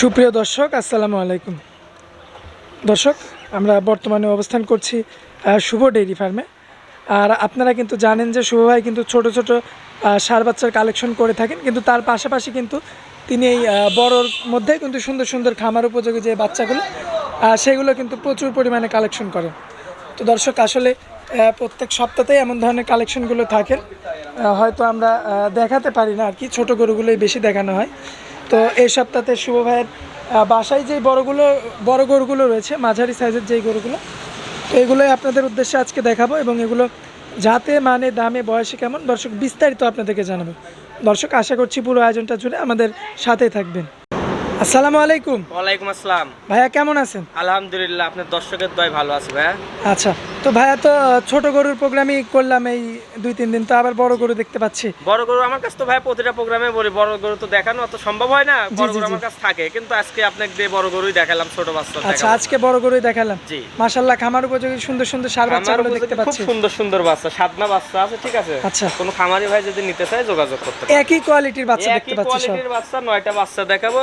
সুপ্রিয় দর্শক, আসসালামু আলাইকুম। দর্শক, আমরা বর্তমানে অবস্থান করছি শুভ ডেইরি ফার্মে। আর আপনারা কিন্তু জানেন যে শুভ ভাই কিন্তু ছোট ছোট সার বাচ্চার কালেকশন করে থাকেন। কিন্তু তার পাশাপাশি কিন্তু তিনি এই বড়র মধ্যে কিন্তু সুন্দর সুন্দর খামার উপযোগী যে বাচ্চাগুলো সেগুলো কিন্তু প্রচুর পরিমাণে কালেকশন করেন। তো দর্শক, আসলে প্রত্যেক সপ্তাহতেই এমন ধরনের কালেকশনগুলো থাকেন হয়তো আমরা দেখাতে পারি না আর কি, ছোটো গরুগুলোই বেশি দেখানো হয়। তো এই সপ্তাহে শুভ ভাইয়ের বাসায় যে বড়গুলো, বড় গরুগুলো রয়েছে, মাঝারি সাইজের যেই গরুগুলো, তো এগুলোই আপনাদের উদ্দেশ্যে আজকে দেখাবো এবং এগুলো যাতে মানে দামে, বয়সে কেমন, দর্শক বিস্তারিত আপনাদেরকে জানাব। দর্শক, আশা করছি পুরো আয়োজনটা জুড়ে আমাদের সাথেই থাকবেন। আসসালামু আলাইকুম। ওয়ালাইকুম আসসালাম। ভাইয়া কেমন আছেন? আলহামদুলিল্লাহ আপনার দর্শকের দয় ভালো আছে ভাইয়া। আচ্ছা তো ভাইয়া তো ছোট গরুর প্রোগ্রামই করলাম এই দুই তিন দিন তো আবার বড় গরু দেখতে পাচ্ছি। বড় গরু আমার কাছে তো ভাই প্রতিটা প্রোগ্রামে বলি বড় গরু তো দেখানো অত সম্ভব হয় না বড় গরু আমার কাছে থাকে কিন্তু আজকে আপনাকে দিয়ে বড় গরুই দেখালাম ছোট বাচ্চা আচ্ছা আজকে বড় গরুই দেখালাম। জি। মাশাল্লাহ খামার উপযোগী সুন্দর সুন্দর সার বাচ্চাগুলো দেখতে খুব সুন্দর সুন্দর বাচ্চা সাদনা বাচ্চা আছে ঠিক আছে? আচ্ছা। কোনো খামারি ভাই যদি নিতে চায় যোগাযোগ করতে একই কোয়ালিটির বাচ্চা দেখতে পাচ্ছি সব। কোয়ালিটির বাচ্চা নয়টা বাচ্চা দেখাবো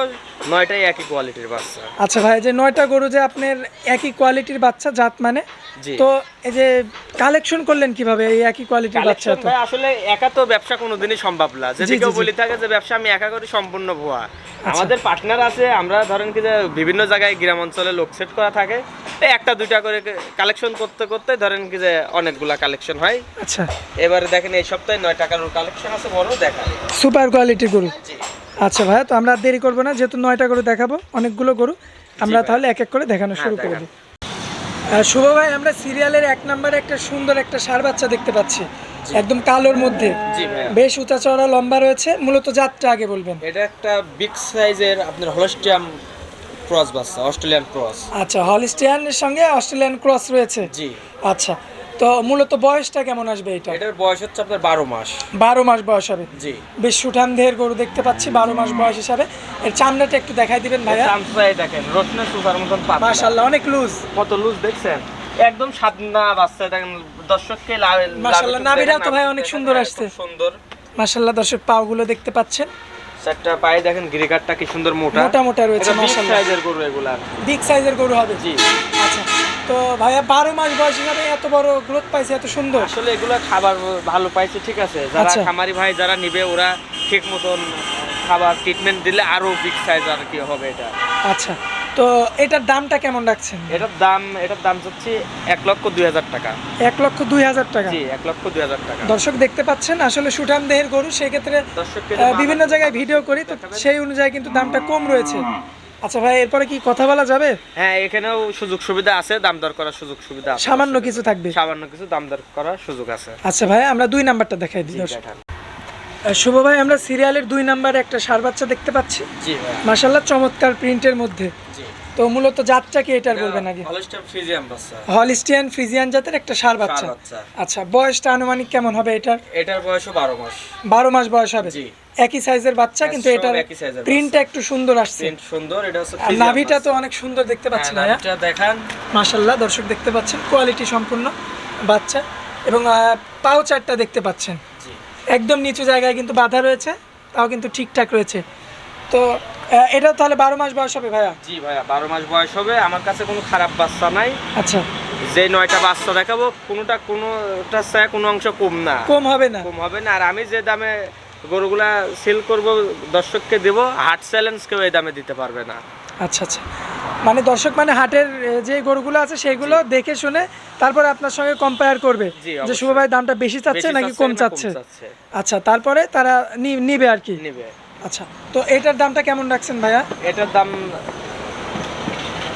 নয়টাই একই কোয়ালিটির বাচ্চা। আচ্ছা ভাই যে নয়টা গরু যে আপনার একই কোয়ালিটির বাচ্চা জাত মানে? তো এই যে কালেকশন করলেন কীভাবে এই একই কোয়ালিটির বাচ্চা তো? আসলে একা তো ব্যবসা কোনোদিনই সম্ভব না। যদি কেউ বলি থাকে যে ব্যবসা আমি একা করি সম্পূর্ণ ভুয়া। আমাদের পার্টনার আছে আমরা ধরেন কি যে বিভিন্ন জায়গায় গ্রাম অঞ্চলে লোক সেট করা থাকে। একটা দুইটা করে কালেকশন করতে করতে ধরেন কি যে অনেকগুলা কালেকশন হয়। আচ্ছা। এবারে দেখেন এই সপ্তাহে নয় টাকার কালেকশন আছে বড় দেখা সুপার কোয়ালিটি গরু। জি। আচ্ছা ভাইয়া তো আমরা আর দেরি করব না যেহেতু নয়টা গরু দেখাবো অনেকগুলো গরু। আমরা তাহলে এক এক করে দেখানো শুরু করে দেখান। দিই। শুভ ভাই আমরা সিরিয়ালের এক নম্বরে একটা সুন্দর একটা সার বাচ্চা দেখতে পাচ্ছি। একদম কালোর মধ্যে। বেশ উঁচা চড়া লম্বা রয়েছে। মূলত জাতটা আগে বলবেন। এটা একটা বিগ সাইজের আপনার হলস্টিয়াম ক্রস বাচ্চা অস্ট্রেলিয়ান ক্রস আচ্ছা হলিস্টিয়ানের সঙ্গে অস্ট্রেলিয়ান ক্রস রয়েছে। জি। আচ্ছা তো মূলত বয়সটা কেমন আসবে এটা? এটার বয়স হচ্ছে আপনার বারো মাস। বারো মাস বয়স হবে। জি। বেশ সুঠাম দেহের গরু দেখতে পাচ্ছি বারো মাস বয়স হিসাবে। এর চামড়াটা একটু দেখাই দিবেন ভাইয়া। চামচাই দেখেন রসুনের সুপার মতন পাতলা। মাশাল্লাহ অনেক লুজ কত লুজ দেখছেন? একদম সাদনা বাচ্চা দেখেন দর্শককে মাশাআল্লাহ, দেখেন, তো ভাই অনেক সুন্দর আসছে। সুন্দর। মাশাল্লাহ দর্শক পাগুলো দেখতে পাচ্ছেন। চারটা পায়ে দেখেন গিরিকারটা কি সুন্দর মোটা। মোটা মোটা রয়েছে মাশাল্লাহ size গরু এগুলা। বিগ সাইজের গরু হবে? জি। আচ্ছা। তো ভাইয়া বারো মাস বয়স হিসাবে এত বড় গ্রোথ পাইছে এত সুন্দর। আসলে এগুলা খাবার ভালো পাইছে ঠিক আছে। যারা আচ্ছা। খামারি ভাই যারা নিবে ওরা ঠিক মতন খাবার ট্রিটমেন্ট দিলে আরও বিগ সাইজ আর কি হবে এটা। আচ্ছা তো এটার দামটা কেমন রাখছেন? এটার দাম এটার দাম হচ্ছে এক লক্ষ দুই হাজার টাকা। এক লক্ষ দুই হাজার টাকা? জি এক লক্ষ দুই হাজার টাকা। দর্শক দেখতে পাচ্ছেন আসলে সুঠাম দেহের গরু সেক্ষেত্রে বিভিন্ন জায়গায় ভিডিও করি তো সেই অনুযায়ী কিন্তু দামটা কম রয়েছে। আচ্ছা ভাই এরপরে কি কথা বলা যাবে? হ্যাঁ এখানেও সুযোগ সুবিধা আছে দাম দর করার সুযোগ সুবিধা আছে। সামান্য কিছু থাকবে। সামান্য কিছু দাম দর করার সুযোগ আছে। আচ্ছা ভাই আমরা দুই নাম্বারটা দেখাই দিই দর্শক। শুভ ভাই আমরা সিরিয়ালের দুই নাম্বারে একটা সার বাচ্চা দেখতে পাচ্ছি। জি মাসাল্লাহ চমৎকার প্রিন্টের মধ্যে। জি। তো মূলত জাতটা কি এটার বলবেন আগে? হলিস্টিয়ান ফ্রিজিয়ান জাতের একটা সার বাচ্চা। বাচ্চা। আচ্ছা বয়সটা আনুমানিক কেমন হবে এটার? এটার বয়স বারো মাস। বারো মাস বয়স হবে। জি। একই সাইজের বাচ্চা কিন্তু এটার একই size প্রিন্টটা একটু সুন্দর আসছে। প্রিন্ট সুন্দর এটা হচ্ছে আর নাভিটা তো অনেক সুন্দর দেখতে পাচ্ছেন হ্যাঁ, ভাইয়া। নাভিটা দেখান। মাশাল্লাহ দর্শক দেখতে পাচ্ছেন কোয়ালিটি সম্পূর্ণ বাচ্চা। এবং পাও চারটা দেখতে পাচ্ছেন। জি। একদম নিচু জায়গায় কিন্তু বাধা রয়েছে তাও কিন্তু ঠিকঠাক রয়েছে। তো এটা তাহলে বারো মাস বয়স হবে ভাইয়া? জি ভাইয়া বারো মাস বয়স হবে। আমার কাছে কোনো খারাপ বাচ্চা নাই। আচ্ছা। যে নয়টা বাচ্চা দেখাবো কোনোটা কোনোটা কোনো অংশ কম না। কম হবে না। কম হবে না। আর আমি যে দামে গরুগুলা সেল করব দর্শককে দেব হাট চ্যালেঞ্জ কেউ এই দামে দিতে পারবে না। আচ্ছা আচ্ছা। মানে দর্শক মানে হাটের যে গরুগুলো আছে সেগুলো দেখে শুনে তারপরে আপনার সঙ্গে কম্পেয়ার করবে যে শুভ ভাই দামটা বেশি চাচ্ছে নাকি কম চাচ্ছে? আচ্ছা তারপরে তারা নিবে আর কি? নেবে। আচ্ছা তো এটার দামটা কেমন রাখছেন ভাইয়া? এটার দাম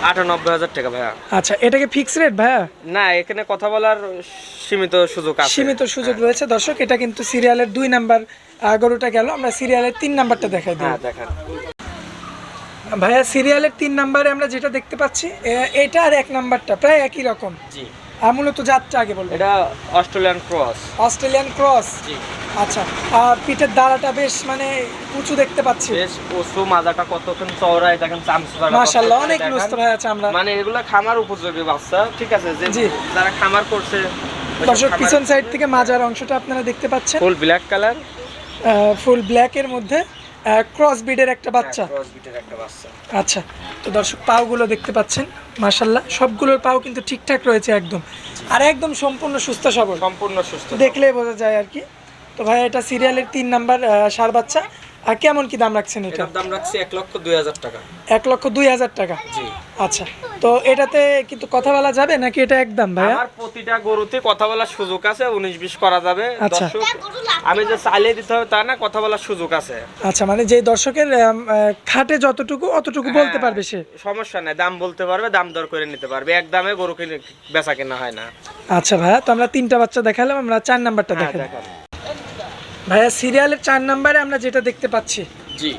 আটানব্বই হাজার টাকা ভাইয়া। আচ্ছা এটাকে ফিক্স রেট ভাইয়া? না এখানে কথা বলার সীমিত সুযোগ আছে। সীমিত সুযোগ রয়েছে দর্শক এটা কিন্তু সিরিয়ালের দুই নাম্বার গরুটা গেল আমরা সিরিয়ালের তিন নাম্বারটা দেখাই দিই। হ্যাঁ দেখান। ভাইয়া সিরিয়ালের তিন নাম্বারে আমরা যেটা দেখতে পাচ্ছি এটা আর এক নাম্বারটা প্রায় একই রকম। জি। আর মূলত যাত্রা আগে বলব। এটা অস্ট্রেলিয়ান ক্রস অস্ট্রেলিয়ান ক্রস জি। আচ্ছা আর পিঠের দাঁড়াটা বেশ মানে উঁচু দেখতে পাচ্ছি। বেশ ওসু মাজাটা কতক্ষণ চওড়ায় দেখেন চামচা মাশাল্লাহ অনেক নুস্ত ভাই আছে আমরা। মানে এগুলা খামার উপযোগী বাচ্চা ঠিক আছে? যে জি। যারা খামার করছে দর্শক পিছন সাইড থেকে মাজার অংশটা আপনারা দেখতে পাচ্ছেন। Full black colour full black এর মধ্যে ক্রস বিডের একটা বাচ্চা। ক্রস বিডের একটা বাচ্চা। আচ্ছা তো দর্শক পাওগুলো দেখতে পাচ্ছেন মাশাল্লাহ সবগুলোর পাও কিন্তু ঠিকঠাক রয়েছে একদম। আর একদম সম্পূর্ণ সুস্থ সবল। সম্পূর্ণ সুস্থ দেখলেই বোঝা যায় আর কি। তো ভাই এটা সিরিয়ালের তিন নাম্বার সার বাচ্চা। আর কেমন কি দাম রাখছেন এটা? দাম রাখছি এক লক্ষ দুই হাজার টাকা। এক লক্ষ দুই হাজার টাকা? জি। আচ্ছা তো এটাতে কিন্তু কথা বলা যাবে নাকি এটা একদম আমার প্রতিটা গরুতে কথা বলার সুযোগ আছে উনিশ বিশ করা যাবে। আচ্ছা। দর্শক আমি যে চালিয়ে দিতে হবে তা না কথা বলার সুযোগ আছে। আচ্ছা মানে যে দর্শকের খাটে যতটুকু অতটুকু বলতে পারবে সে? সমস্যা নাই দাম বলতে পারবে দাম দর করে নিতে পারবে। এক দামে গরু কিনে বেচা কেনা হয় না। আচ্ছা ভাইয়া তো আমরা তিনটা বাচ্চা দেখালাম আমরা চার নাম্বারটা হ্যাঁ, দেখালাম। ভাইয়া সিরিয়ালের চার নাম্বারে আমরা যেটা দেখতে পাচ্ছি জি।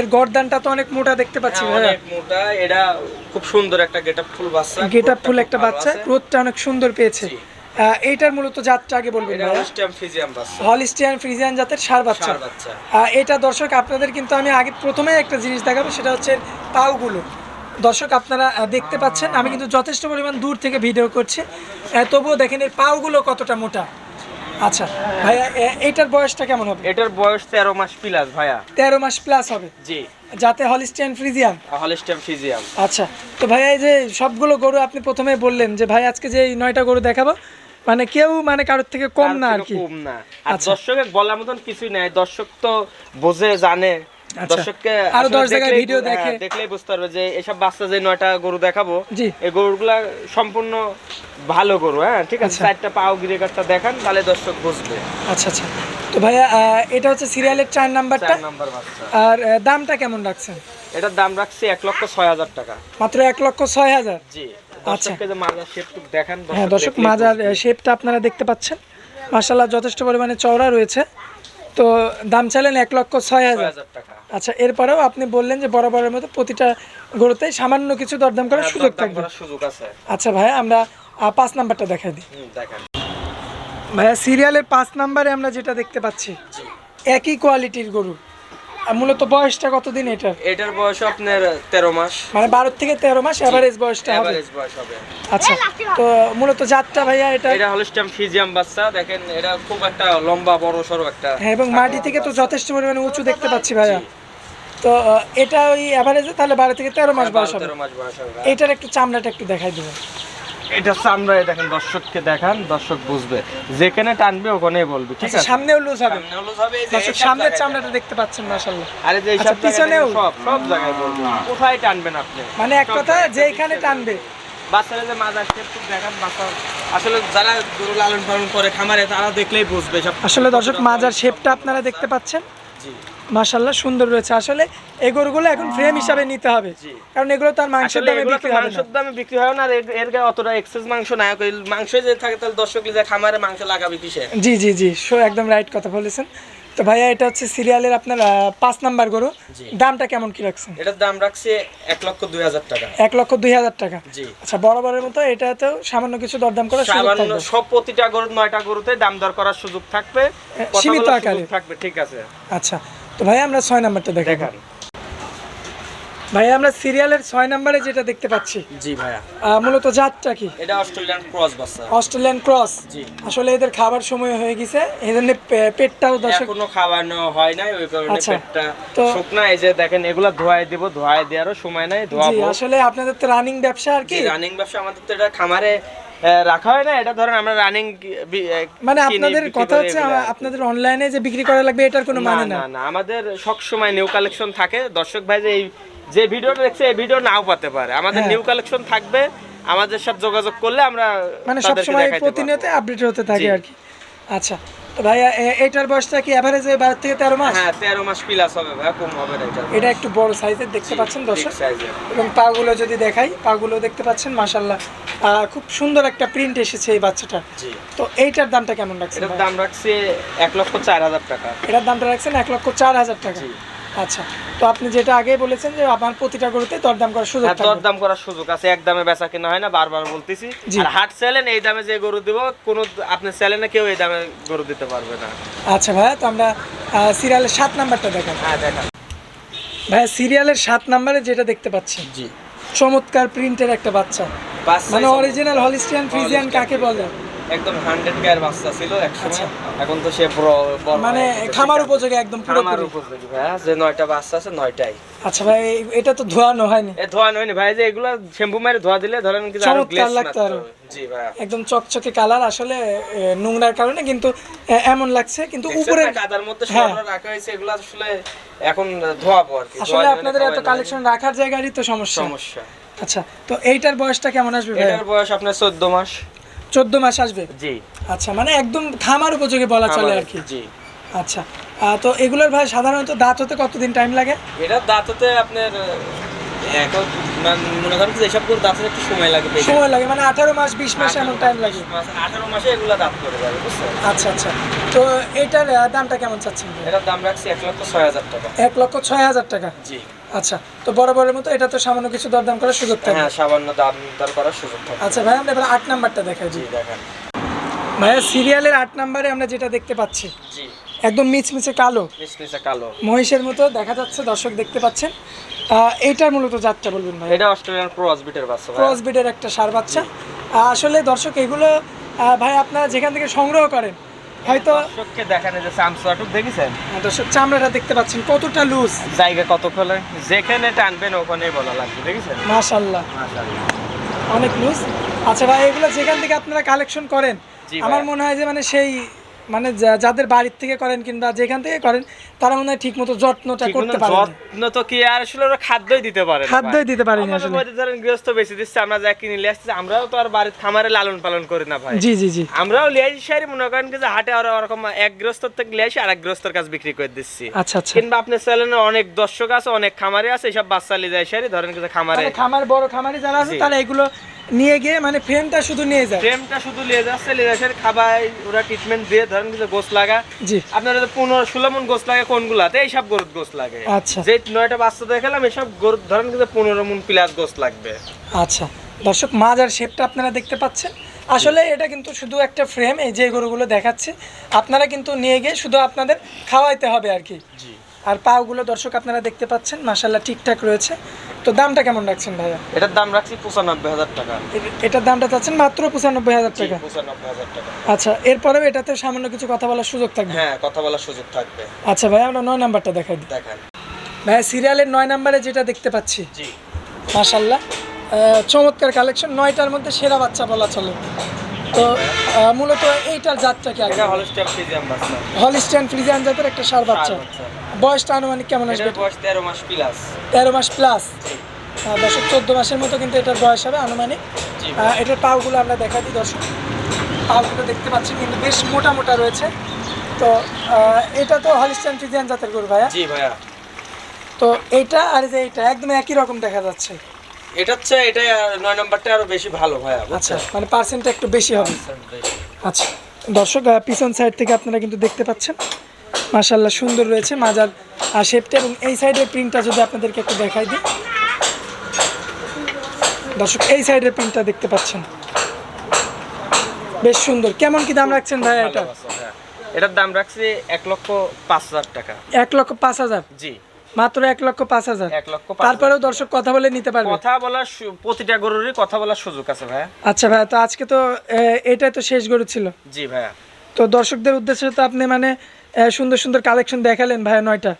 এর গরদানটা তো অনেক মোটা দেখতে পাচ্ছি হ্যাঁ, ভাইয়া। অনেক মোটা এটা খুব সুন্দর একটা গেটআপ ফুল বাচ্চা গেট আপ ফুল একটা বাচ্চা আছে। গ্রোথটা অনেক সুন্দর পেয়েছে। এইটার মূলত জাতটা আগে বলবেন হলিস্টিয়ান ফ্রিজিয়ান জাতের সার বাচ্চা। এটা দর্শক আপনাদের কিন্তু আমি আগে প্রথমেই একটা জিনিস দেখাবো সেটা হচ্ছে পাউগুলো দর্শক আপনারা দেখতে পাচ্ছেন আমি কিন্তু যথেষ্ট পরিমাণ দূর থেকে ভিডিও করছি। তবুও দেখেন এর পাউগুলো কতটা মোটা। আচ্ছা ভাইয়া এটার বয়সটা কেমন হবে? এটার বয়স তেরো মাস প্লাস ভাইয়া। তেরো মাস প্লাস হবে? জি। যাতে হলিস্টিয়ান ফ্রিজিয়াম হলিস্টেন ফ্রিজিয়াম আচ্ছা তো ভাইয়া এই যে সবগুলো গরু আপনি প্রথমে বললেন যে ভাই আজকে যে এই নয়টা গরু দেখাবো মানে কেউ মানে কারোর থেকে কম না আর কি। কম না। আর আচ্ছা। দর্শকের বলার মতন কিছুই নাই। দর্শক তো বোঝে জানে। দর্শককে আরও দশ জায়গায় ভিডিও হ্যাঁ, দেখে। দেখলেই বুঝতে পারবে যে এসব বাচ্চা যে নয়টা গরু দেখাবো এই গরুগুলা সম্পূর্ণ ভালো গরু হ্যাঁ ঠিক আছে? আচ্ছা। চারটা পাও গিরে কাটটা দেখান তাহলে দর্শক বুঝবে। আচ্ছা আচ্ছা। তো ভাইয়া এটা হচ্ছে সিরিয়ালের চার নাম্বারটা। আর দামটা কেমন রাখছেন? এটার দাম রাখছি এক লক্ষ ছয় হাজার টাকা। মাত্র এক লক্ষ ছয় হাজার? জি। দর্শককে যে মাজার দেখান আচ্ছা। হ্যাঁ দর্শক মাজার। শেপটা আপনারা দেখতে পাচ্ছেন। মার্শাল্লাহ যথেষ্ট পরিমাণে চওড়া রয়েছে। তো দাম চাইলেন এক লক্ষ ছয় হাজার। আচ্ছা এরপরেও আপনি বললেন যে বরাবরের মতো প্রতিটা গরুতে সামান্য কিছু দরদাম করার হ্যাঁ, সুযোগ থাকবে। সুযোগ আছে। আচ্ছা ভাই আমরা পাঁচ নাম্বারটা দেখাই দিই। ভাইয়া সিরিয়ালের পাঁচ নাম্বারে আমরা যেটা দেখতে পাচ্ছি একই কোয়ালিটির গরু। মূলত বয়সটা কতদিন এটার? এটার বয়স আপনার তেরো মাস। মানে বারো থেকে তেরো মাস অ্যাভারেজ বয়সটা হবে। অ্যাভারেজ বয়স হবে। আচ্ছা তো মূলত জাতটা ভাইয়া এটা? এটা হলস্টাম ফিজিয়াম বাচ্চা দেখেন এটা খুব একটা লম্বা বড় সরো একটা হ্যাঁ এবং মাটি থেকে তো যথেষ্ট পরিমাণে উঁচু দেখতে পাচ্ছি ভাইয়া। তো এটা ওই অ্যাভারেজে তাহলে বারো থেকে তেরো মাস বয়স হবে। তেরো মাস বয়স হবে। এইটার একটু চামড়াটা একটু দেখাই দেবেন। এটা চামড়ায় দেখেন দর্শককে দেখান দর্শক বুঝবে। যেখানে টানবে ওখানেই বলবে ঠিক আচ্ছা আছে? সামনেও লুজ হবে। সামনে হলো হবে এই দর্শক সামনের চামড়াটা দেখতে পাচ্ছেন মাশাল্লাহ আরে যে আচ্ছা, জায়গায় পিছনেও? সব সব জায়গায় বলবে। কোথায় টানবেন আপনি? মানে এক সব কথা। যেখানে টানবে। বাচ্চারা যে মাজার শেপ দেখান বাচ্চা আসলে যারা গরু লালন পালন করে খামারে তারা দেখলেই বুঝবে সব আসলে দর্শক মাজার শেপটা আপনারা দেখতে পাচ্ছেন। জি। মাশাল্লাহ সুন্দর রয়েছে। আসলে এই গরুগুলো এখন ফ্রেম হিসাবে নিতে হবে। কারণ এগুলো তার মাংসের দামে বিক্রি হবে মাংসের দামে বিক্রি হয় না আর এর- গায়ে অতটা এক্সেস মাংস না মাংস যে থাকে তাহলে দর্শক যে খামারে মাংস লাগাবে কিসে? জি জি জি শো একদম রাইট কথা বলেছেন। তো ভাইয়া এটা হচ্ছে সিরিয়ালের আপনার পাঁচ নাম্বার গরু। দামটা কেমন কি রাখছেন? এটার দাম রাখছে এক লক্ষ দুই হাজার টাকা। এক লক্ষ দুই হাজার টাকা। জি। আচ্ছা বরাবরের মতো এটাতেও সামান্য কিছু দরদাম করার সুযোগ সামান্য থাকবে। সব প্রতিটা গরুর নয়টা গরুতে দাম দর করার সুযোগ থাকবে। সীমিত আকারে। থাকবে ঠিক আছে। আচ্ছা তো ভাইয়া আমরা ছয় নাম্বারটা দেখান ভাইয়া আমরা সিরিয়ালের ছয় নাম্বারে যেটা দেখতে পাচ্ছি জি ভাইয়া। মূলত জাতটা কি? এটা অস্ট্রেলিয়ান ক্রস বাচ্চা। Australian cross. জি। আসলে এদের খাবার সময় হয়ে গেছে এই জন্য পে- পেটটাও দর্শক এখনও খাওয়ানো হয় নাই ওই কারণে আচ্ছা। পেটটা শুকনা এই যে দেখেন এগুলা ধোয়াই দিব ধোয়াই দেওয়ারও সময় নাই জি ধোয়াবো আসলে আপনাদের তো রানিং ব্যবসা আর কি? রানিং ব্যবসা আমাদের তো এটা খামারে রাখা হয় না? এটা ধরেন আমরা রানিং মানে আপনাদের কথা হচ্ছে আপনাদের অনলাইনে যে বিক্রি করা লাগবে এটার কোনো মানে না? না আমাদের সব সময় নিউ কালেকশন থাকে। দর্শক ভাই যে এই যে ভিডিওটা দেখছে এই ভিডিও নাও পাতে পারে। আমাদের হ্যাঁ। নিউ কালেকশন থাকবে আমাদের সাথে যোগাযোগ করলে আমরা মানে সব সময় প্রতিনিয়ত আপডেট হতে থাকে। আর কি। আচ্ছা তো ভাইয়া এটার বয়সটা কি অ্যাভারেজ বারো থেকে তেরো মাস? হ্যাঁ তেরো মাস প্লাস হবে ভাই কম হবে না এটা। এটা একটু বড় সাইজের দেখতে পাচ্ছেন দর্শক। এবং পাগুলো যদি দেখাই পাগুলো দেখতে পাচ্ছেন মাশাল্লাহ খুব সুন্দর একটা প্রিন্ট এসেছে এই বাচ্চাটা। তো এইটার দামটা কেমন রাখছেন এটার দাম রাখছে এক লক্ষ চার হাজার টাকা। এটার দামটা রাখছেন এক লক্ষ চার হাজার টাকা। আচ্ছা তো আপনি যেটা আগেই বলেছেন যে আমার প্রতিটা গরুতে দরদাম করার সুযোগ হ্যাঁ, থাকবে। দরদাম করার সুযোগ আছে এক দামে বেচা কেনা হয় না বারবার বলতেছি। আর হাট চ্যালেন এই দামে যে গরু দিব কোন আপনি চ্যালেনে কেউ এই দামে গরু দিতে পারবে না। আচ্ছা ভাইয়া তো আমরা সিরিয়ালের সাত নাম্বারটা দেখান হ্যাঁ দেখা ভাইয়া সিরিয়ালের সাত নাম্বারে যেটা দেখতে পাচ্ছি জি। চমৎকার প্রিন্টের একটা বাচ্চা। মানে অরিজিনাল হলিস্টিয়ান ফ্রিজিয়ান কাকে বলে? একদম হান্ড্রেড গায়ের বাচ্চা ছিল একসময়। এখন তো সে বড় আচ্ছা। মানে খামার উপযোগী একদম খামার উপযোগী ভাইয়া যে নয়টা বাচ্চা আছে নয়টাই। আচ্ছা ভাই এটা তো ধোয়ানো হয়নি। এ ধোয়া নয়নি ভাই। যে এগুলা শ্যাম্পু মারে ধোয়া দিলে ধরেন কি যে আরও চমৎকার গ্লেজ লাগতো আরও। জি ভাইয়া একদম চকচকে কালার আসলে নোংরার কারণে কিন্তু এমন লাগছে। কিন্তু উপরে কাদার মধ্যে হ্যাঁ। সরানো রাখা হয়েছে এগুলো আসলে এখন ধোয়াবো আর কি। আসলে আপনাদের এত কালেকশন রাখার জায়গারই তো সমস্যা। সমস্যা। আচ্ছা তো এইটার বয়সটা কেমন আসবে ভাই? এটার বয়স আপনার চোদ্দ মাস। চোদ্দ মাস আসবে? জি। আচ্ছা মানে একদম খামার উপযোগী বলা চলে আর কি। জি। আচ্ছা তো এগুলোর ভাই সাধারণত দাঁত হতে কতদিন টাইম লাগে? এটার দাঁততে আপনার এখন মানে করেন একটু সময় লাগবে সময় লাগে মানে আঠারো মাস বিশ মাস এমন টাইম লাগে। আঠারো মাসে এগুলো দাঁত করে যাবে আচ্ছা আচ্ছা তো এটার দামটা কেমন চাচ্ছেন এটার দাম রাখছি এক লক্ষ ছয় হাজার টাকা। এক লক্ষ ছয় হাজার টাকা। জি। আচ্ছা তো বরাবরের মতো এটা তো সামান্য কিছু দরদাম করার সুযোগ থাকবে? হ্যাঁ সামান্য দাম দর করার সুযোগ থাকে আচ্ছা ভাই আমরা এবার আট নাম্বারটা দেখাই জি দেখেন। ভাইয়া সিরিয়ালের আট নাম্বারে আমরা যেটা দেখতে পাচ্ছি জি। একদম মিচমিচে কালো। মিসমিসে কালো। মহিষের মতো দেখা যাচ্ছে দর্শক দেখতে পাচ্ছেন। এইটার মূলত যাত্রা বলবেন ভাই এটা অস্ট্রেলিয়ান ক্রস বিটের বাচ্চা ক্রস একটা সার বাচ্চা। আসলে দর্শক এগুলো ভাই আপনারা যেখান থেকে সংগ্রহ করেন হয়তো দর্শককে দেখানো যে সামসুয়াটুক দেখেছেন? আহ, দর্শক চামড়াটা দেখতে পাচ্ছেন কতটা লুজ জায়গা কত খোলে? যেখানে টানবেন ওখানেই বলা লাগবে দেখেছেন? মাশাল্লাহ অনেক লুজ আচ্ছা ভাই এগুলো যেখান থেকে আপনারা কালেকশন করেন আমার মনে হয় যে মানে সেই মানে যাদের বাড়ির থেকে করেন কিংবা যেখান থেকে করেন তারা মনে হয় ঠিক মতো যত্নটা করতে পারে যত্ন তো কি আর আসলে ওরা খাদ্যই দিতে পারে খাদ্যই দিতে পারেনি আমাদের আসলে। ধরেন গৃহস্থ বেশি দিচ্ছে আমরা যা কিনে নিয়ে আসছি আমরাও তো আর বাড়ির খামারে লালন পালন করি না ভাই। জি জি জি। আমরাও লিয়ে আসি সারি মনে করেন যে হাটে ওরা ওরকম এক গৃহস্থ থেকে লিয়ে আসি আর এক গৃহস্থর কাছে বিক্রি করে দিচ্ছি। আচ্ছা আচ্ছা। কিংবা আপনার চ্যানেলে অনেক দর্শক আছে অনেক খামারে আছে এইসব বাচ্চা লিয়ে যায় সারি ধরেন যে খামারে। মানে খামার বড় খামারে যারা আছে তারা এগুলো নিয়ে গিয়ে মানে ফ্রেমটা শুধু নিয়ে যায়। ফ্রেমটা শুধু নিয়ে যাচ্ছে যাচ্ছে খাবাই ওরা ট্রিটমেন্ট দিয়ে ধরেন কি যে গোস লাগা। জি। আপনার পনেরো ষোলো মন গোস লাগে কোনগুলাতে এইসব গরুর গোস লাগে। আচ্ছা। যে নয়টা বাচ্চা দেখালাম এসব গরুর ধরেন কিন্তু পনেরো মন প্লাস গোস লাগবে। আচ্ছা। দর্শক মাজার শেপটা আপনারা দেখতে পাচ্ছেন। আসলে এটা কিন্তু শুধু একটা ফ্রেম এই যে গরুগুলো দেখাচ্ছে আপনারা কিন্তু নিয়ে গিয়ে শুধু আপনাদের খাওয়াইতে হবে আর কি। জি। আর পাগুলো দর্শক আপনারা দেখতে পাচ্ছেন মাসাল্লাহ ঠিকঠাক রয়েছে। তো দামটা কেমন রাখছেন ভাইয়া? এটার দাম রাখছি পঁচানব্বই হাজার টাকা। এটার দামটা চাচ্ছেন মাত্র পঁচানব্বই হাজার টাকা? পঁচানব্বই হাজার টাকা। আচ্ছা এরপরেও এটাতে সামান্য কিছু কথা বলার সুযোগ থাকবে? হ্যাঁ কথা বলার সুযোগ থাকবে। আচ্ছা ভাই আমরা নয় নাম্বারটা দেখাই দিই। দেখেন। ভাইয়া সিরিয়ালের নয় নাম্বারে যেটা দেখতে পাচ্ছি জি। মাশাল্লাহ চমৎকার কালেকশন নয়টার মধ্যে সেরা বাচ্চা বলা চলে। তো মূলত এইটার জাতটা কি হলস্টার ফ্রিজিয়াম বাচ্চা। হলিস্টিয়ান ফ্রিজিয়ান জাতের একটা সার বাচ্চা। বাচ্চা। বয়সটা আনুমানিক কেমন আসবে? বয়স তেরো মাস প্লাস তেরো মাস প্লাস দর্শক চোদ্দ মাসের মতো কিন্তু এটার বয়স হবে আনুমানিক। এটার পাগুলো আমরা দেখা দিই দর্শক। পাগুলো দেখতে পাচ্ছি কিন্তু বেশ মোটা মোটা রয়েছে। তো এটা তো হলিস্টিয়ান ফ্রিজিয়ান জাতের গরু ভাইয়া। জি ভাইয়া। তো এইটা আর যে এইটা একদম একই রকম দেখা যাচ্ছে। এটা হচ্ছে এটা নয় নাম্বারটা আরও বেশি ভালো ভাইয়া আচ্ছা মানে পার্সেন্টটা একটু বেশি হবে। আচ্ছা দর্শক পিছন সাইড থেকে আপনারা কিন্তু দেখতে পাচ্ছেন। মাশাল্লাহ সুন্দর রয়েছে মাজার আর শেপটা এবং এই সাইডের প্রিন্টটা যদি আপনাদেরকে একটু দেখাই দিই। দর্শক এই সাইডের প্রিন্টটা দেখতে পাচ্ছেন। বেশ সুন্দর। কেমন কি দাম রাখছেন ভাই এটা? হ্যাঁ। এটার দাম রাখছি এক লক্ষ পাঁচ হাজার টাকা। এক লক্ষ পাঁচ হাজার? জি। মাত্র এক লক্ষ পাঁচ হাজার? তারপরেও দর্শক কথা বলে নিতে পারবে। কথা বলার প্রতিটা গরুরই কথা বলার সুযোগ আছে ভাইয়া। আচ্ছা ভাই তো আজকে তো এটাই তো শেষ গরু ছিল। জি ভাইয়া। তো দর্শকদের উদ্দেশ্যে তো আপনি মানে সুন্দর সুন্দর কালেকশন দেখালেন ভাই নয়টা।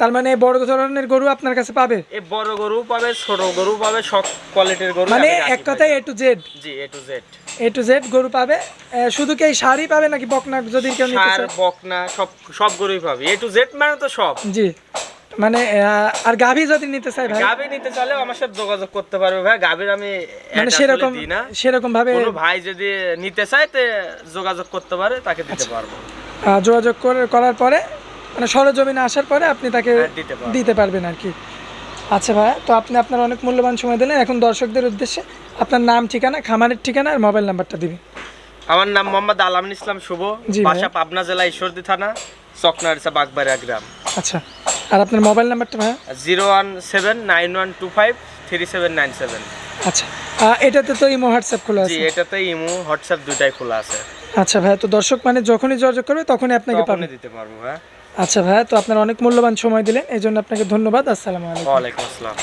তার মানে বড় ধরনের গরু আপনার কাছে পাবে? বড় গরু পাবে ছোট গরু পাবে সব কোয়ালিটির গরু মানে এক কথায় A to Z G A to Z A to Z গরু পাবে। শুধু কি শাড়ি পাবে নাকি বকনা যদি কেউ নিতে চায়? বকনা সব সব গরুই পাবে। এ টু জেড মানে তো সব। জি। মানে আর গাভী যদি নিতে চায় ভাই? গাবি নিতে চাইলেও আমার সাথে যোগাযোগ করতে পারবে ভাই। গাবির আমি মানে সেরকম সেরকম ভাবে কোনো ভাই যদি নিতে চায় তে যোগাযোগ করতে পারে তাকে দিতে আচ্ছা। পারব। যোগাযোগ করে করার পরে মানে সরজমিনে আসার পরে আপনি তাকে হ্যাঁ, দিতে পারবেন। আর কি। আচ্ছা ভাই তো আপনি আপনার অনেক মূল্যবান সময় দিলেন। এখন দর্শকদের উদ্দেশ্যে আপনার নাম ঠিকানা খামারের ঠিকানা আর মোবাইল নাম্বারটা দিবেন। আমার নাম মোহাম্মদ আলামিন ইসলাম শুভ। জি বাসা পাবনা জেলা ঈশ্বরদী থানা চকনারিসা বাগবাড়িয়া গ্রাম। আচ্ছা আর আপনার মোবাইল নাম্বারটা ভাই zero one seven nine one two five three seven nine seven. আচ্ছা এটাতে তো ইমো হোয়াটসঅ্যাপ খোলা জি আছে। এটাতে ইমো হোয়াটসঅ্যাপ দুইটাই খোলা আছে। আচ্ছা ভাই তো দর্শক মানে যখনই যোগাযোগ করবে তখনই আপনাকে পাবেন দিতে পারব ভাই আচ্ছা ভাই তো আপনার অনেক মূল্যবান সময় দিলেন এই জন্য আপনাকে ধন্যবাদ আসসালামু আলাইকুম। ওয়ালাইকুম আসসালাম।